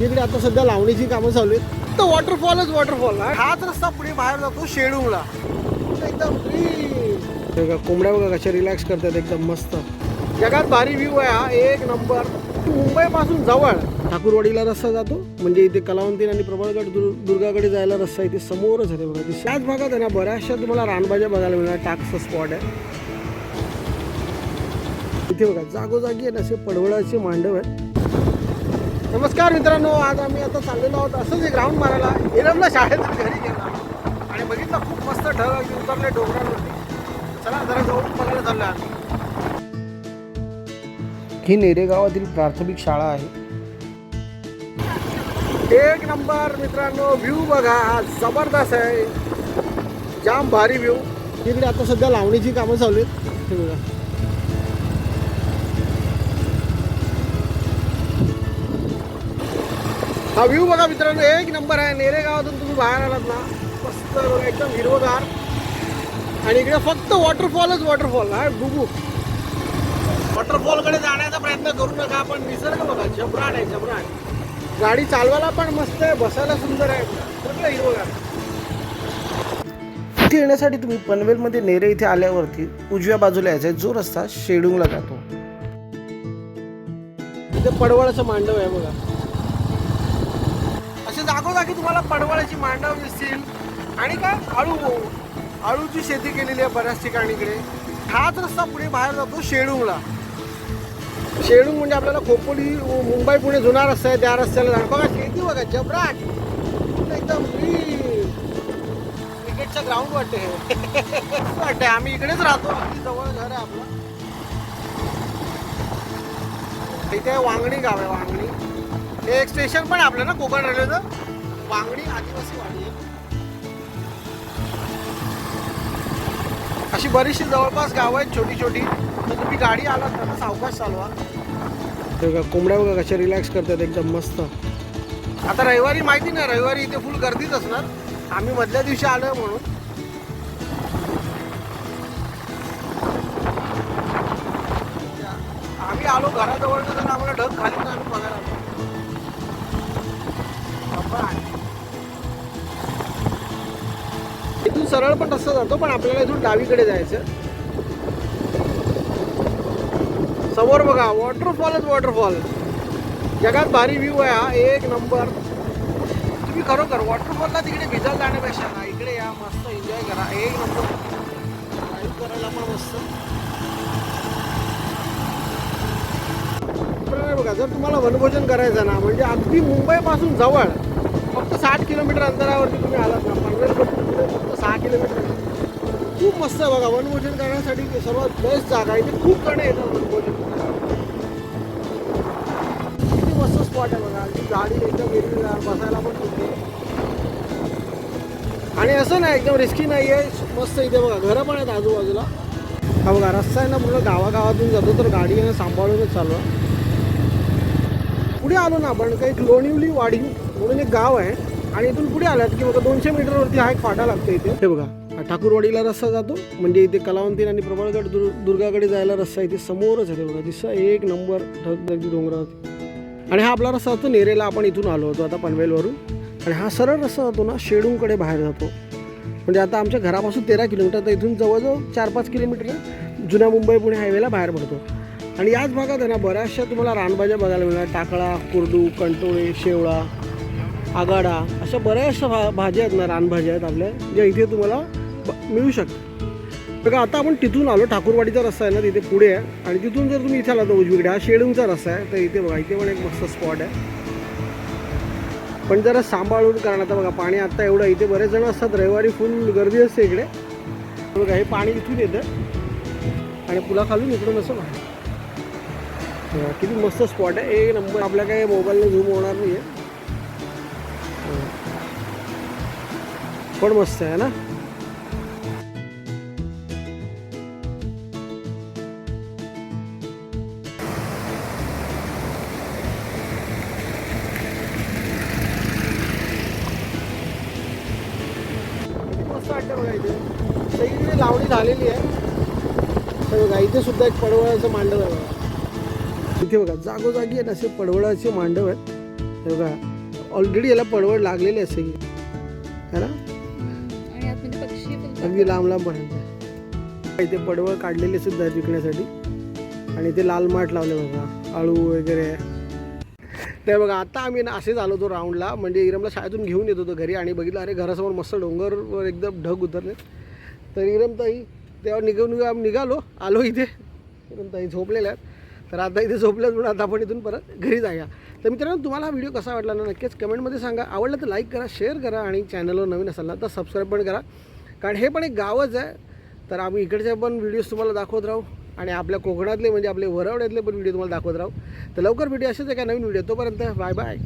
इकडे आता सध्या लावणीची कामं चालू आहेत. तर वॉटरफॉलच वॉटरफॉल हाच रस्ता पुढे बाहेर जातो शेडूला एकदम कोंबड्या बघा कशा रिलॅक्स करतात एकदम मस्त. जगात भारी व्ह्यू आहे हा. एक नंबर मुंबई पासून जवळ. ठाकूरवाडीला रस्ता जातो म्हणजे इथे कलावंतीन आणि प्रबळगड दुर- दुर्गाकडे जायला रस्ता इथे समोरच आहे बघा. त्याच भागात आहे ना बऱ्याचशा तुम्हाला रानभाज्या बघायला मिळणार टाकचा स्पॉट आहे. इथे बघा जागोजागी आहे ना असे पडवळाचे मांडव आहेत. नमस्कार मित्रांनो आज आम्ही आता चाललेलो आहोत असंच एक राऊंड मारायला. इरमला शाळेत घरी गेला. आणि बघितलं खूप मस्त ठर उतरले डोंगरांवरती चला जरा जाऊन बघायला चाललो आम्ही. ही नेरे गावातील प्राथमिक शाळा आहे. एक नंबर मित्रांनो व्ह्यू बघा हा जबरदस्त आहे. जाम भारी व्ह्यू इकडे आता सध्या लावणीची कामं चालू आहेत. बघा हा व्ह्यू बघा मित्रांनो एक नंबर आहे. नेरे गावातून तुम्ही बाहेर आलात ना मस्त बघा एकदम हिरवगार. आणि इकडे फक्त वॉटरफॉलच वॉटरफॉल हा डुबू वॉटरफॉलकडे जाण्याचा प्रयत्न करू नका पण निसर्ग बघा जबराट आहे जबराट. गाडी चालवायला पण मस्त आहे बसायला सुंदर आहे. सगळं हिरवगार. इथे येण्यासाठी तुम्ही पनवेलमध्ये नेरे इथे आल्यावरती उजव्या बाजूला यायचा आहे जो रस्ता शेडूंगला जातो. इथे पडवळाचं मांडव आहे बघा. असे जागोजागी तुम्हाला पडवळाची मांडव दिसतील. आणि काय? आळू आळूची शेती केलेली आहे बऱ्याच ठिकाणी इकडे. हाच रस्ता पुढे बाहेर जातो शेडूंगला. शेडूंग म्हणजे आपल्याला खोपोली मुंबई पुणे जुना रस्ता आहे. त्या रस्त्याला जाणं. बघा शेती बघा जबराट. एकदम क्रिकेटचं ग्राउंड वाटते. हे वाटते आम्ही इकडेच राहतो. अगदी जवळ घर आहे आपलं. इथे वांगणी गाव आहे वांगणी. हे एक स्टेशन पण आपलं ना कोकण रेल्वेचं वांगणी आदिवासी वाडी अशी बरीचशी जवळपास गावं आहेत छोटी छोटी. तर तुम्ही गाडी आलात तर सावकाश चालवा. बघा कोंबड्या बघा कशा रिलॅक्स करतात एकदम मस्त. आता रविवारी माहिती नाही रविवारी इथे फुल गर्दीच असणार. आम्ही मधल्या दिवशी आलोय म्हणून. आम्ही आलो घराजवळ तर आम्हाला ढग खाली आम्ही बघायला सरळ पण रस्ता जातो पण आपल्याला इथून डावीकडे जायचं समोर बघा वॉटरफॉलच वॉटरफॉल जगात भारी व्ह्यू आहे हा एक नंबर तुम्ही खरोखर वॉटरफॉलला तिकडे भिजायला जाण्यापेक्षा ना इकडे या मस्त एन्जॉय करा. एक नंबर ड्राईव्ह करायला पण मस्त. बरोबर बघा जर तुम्हाला वनभोजन करायचं ना म्हणजे अगदी मुंबईपासून जवळ फक्त साठ किलोमीटर अंतरावरती तुम्ही आलात ना पनवेलपासून पुढे फक्त सहा किलोमीटर खूप मस्त आहे बघा. वनभोजन करण्यासाठी सर्वात बेस्ट जागा आहे. ते खूप कडे येतात वनभोजन किती मस्त स्पॉट आहे बघा. अगदी गाडी एकदम वेगळी बसायला पण खूप आणि असं नाही एकदम रिस्की नाही आहे. मस्त इथे बघा. घरं पण आहेत आजूबाजूला. हा बघा रस्ता आहे ना पूर्ण गावागावातून जातो तर गाडी आहे ना सांभाळूनच चालवा पुढे आलो ना आपण. काही लोणिवली वाडी म्हणून एक गाव आहे. आणि इथून पुढे आलात की बघा दोनशे मीटरवरती हा एक फाटा लागतो इथे. हे बघा. हा ठाकूरवाडीला रस्ता जातो म्हणजे इथे कलावंतीन आणि प्रबळगड दुर दुर्गाकडे जायला रस्ता इथे समोरच आहे. ते बघा दिसतं एक नंबर ढगधगी डोंगरावरती. आणि हा आपला रस्ता होतो नेरेला आपण इथून आलो होतो आता पनवेलवरून. आणि हा सरळ रस्ता जातो ना शेडूंकडे बाहेर जातो. म्हणजे आता आमच्या घरापासून तेरा किलोमीटर तर इथून जवळजवळ चार पाच किलोमीटर जुन्या मुंबई पुणे हायवेला बाहेर पडतो. आणि याच भागात आहे ना बऱ्याचशा तुम्हाला रानभाज्या बघायला मिळणार टाकळा कुर्डू कंटोळे शेवळा आगाडा अशा बऱ्याचशा भा भाज्या आहेत ना रानभाज्या आहेत आपल्या ज्या इथे तुम्हाला ब- मिळू शकतात. बघा आता आपण तिथून आलो ठाकूरवाडीचा रस्ता आहे ना तिथे पुढे आहे. आणि तिथून जर तुम्ही इथे आला तर उजवीकडे हा शेडूंगचा रस्ता आहे. तर इथे बघा इथे पण एक मस्त स्पॉट आहे. पण जरा सांभाळून कारण आता बघा पाणी आत्ता एवढं इथे बरेच जण असतात रविवारी फुल गर्दी असते इकडे. बघा हे पाणी इथून येतं. आणि पुलाखालून इकडून असं किती मस्त स्पॉट आहे. एक नंबर आपल्या काही मोबाईलने झूम होणार नाही आहे पण मस्त आहे ना? सगळीकडे लावणी झालेली आहे. बघा इथे सुद्धा एक पडवळाचं मांडव आहे बघा. इथे बघा जागोजागी आहे ना असे पडवळाचे मांडव आहेत. हे बघा ऑलरेडी याला पडवळ लागलेली असते है ना? अगदी लांब लांबपर्यंत इथे पडवळ काढलेले सुद्धा आहेत विकण्यासाठी. आणि ते लाल माठ लावले बघा आळू वगैरे. नाही बघा आता आम्ही ना असेच आलो होतो राऊंडला म्हणजे इरमला शाळेतून घेऊन येत होतो घरी आणि बघितलं अरे घरासमोर मस्त डोंगरवर एकदम ढग उतरले. तर इरम ताई तेव्हा निघून आम्ही निघालो आलो इथे. इरम ताई झोपलेल्या आहेत. तर आता इथे झोपल्यात म्हणून आता आपण इथून परत घरी जाऊया. तर मित्रांनो तुम्हाला हा व्हिडिओ कसा वाटला ना नक्कीच कमेंटमध्ये सांगा. आवडलं तर लाईक करा शेअर करा आणि चॅनलवर नवीन असाल ना तर सबस्क्राईब पण करा. कारण हे पण एक गावच आहे. तर आम्ही इकडचे पण व्हिडिओज तुम्हाला दाखवत राहू आणि आपल्या कोकणातले म्हणजे आपले वरवड्यातले पण व्हिडिओ तुम्हाला दाखवत राहू. तर लवकर व्हिडिओ असेच एका नवीन व्हिडिओ तोपर्यंत बाय बाय.